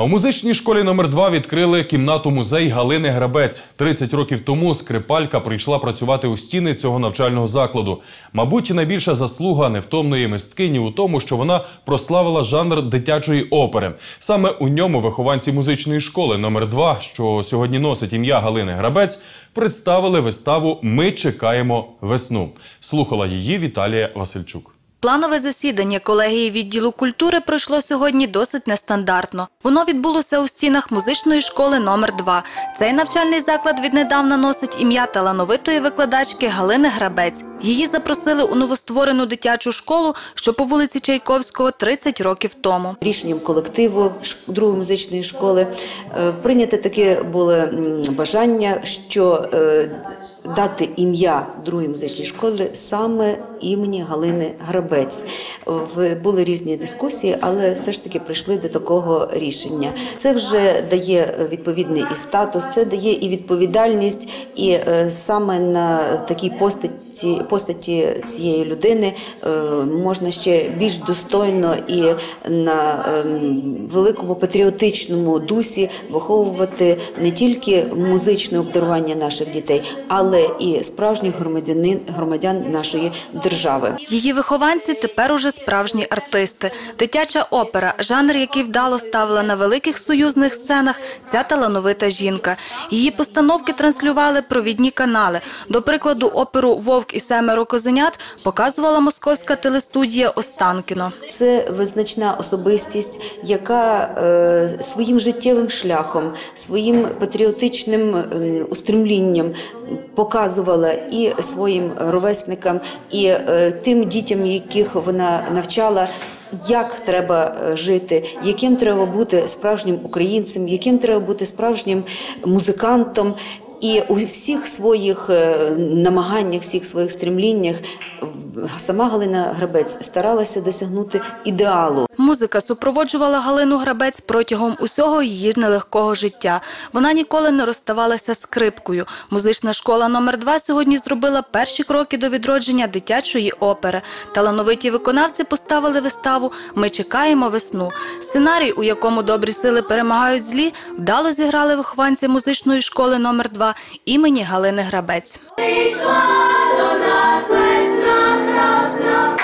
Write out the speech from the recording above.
А у музичній школі номер 2 відкрили кімнату музей Галини Грабець. 30 років тому скрипалька прийшла працювати у стіни цього навчального закладу. Мабуть, найбільша заслуга невтомної мисткині у тому, що вона прославила жанр дитячої опери. Саме у ньому вихованці музичної школи номер 2 що сьогодні носить ім'я Галини Грабець, представили виставу Ми чекаємо весну. Слухала її Віталія Васильчук. Планове засідання колегії відділу культури пройшло сьогодні досить нестандартно. Воно відбулося у стінах музичної школи номер 2 Цей навчальний заклад віднедавна носить ім'я талановитої викладачки Галини Грабець. Її запросили у новостворену дитячу школу, що по вулиці Чайковського 30 років тому. Рішенням колективу другої музичної школи е, прийняте таке було бажання, що е, дати ім'я другої музичній школи саме імені Галини Грабець. Були різні дискусії, але все ж таки прийшли до такого рішення. Це вже дає відповідний і статус, це дає і відповідальність, і е, саме на такій постаті, постаті цієї людини е, можна ще більш достойно і на ем, великому патріотичному дусі виховувати не тільки музичне обдарування наших дітей, але і справжніх громадянин громадян нашої держави. Її вихованці тепер уже справжні артисти. Дитяча опера, жанр, який вдало ставила на великих союзних сценах ця талановита жінка. Її постановки транслювали провідні канали. До прикладу, оперу Вовк і семеро козенят показувала московська телестудія Останкіно. Це визначна особистість, яка е, своїм життєвим шляхом, своїм патріотичним ем, устремлінням показувала і своїм ровесникам, і е, тим дітям, яких вона навчала. Як треба е, жити, яким треба бути справжнім українцем, яким треба бути справжнім музикантом, і у всіх своїх е, намаганнях, всіх своїх стремліннях е, сама Галина Грабець старалася досягнути ідеалу. Музика супроводжувала Галину Грабець протягом усього її нелегкого життя. Вона ніколи не розставалася скрипкою. Музична школа номер 2 сьогодні зробила перші кроки до відродження дитячої опери. Талановиті виконавці поставили виставу Ми чекаємо весну. Сценарій, у якому добрі сили перемагають злі, вдало зіграли вихованці музичної школи номер 2 Імені Галини Грабець. Прийшла до нас весна красна.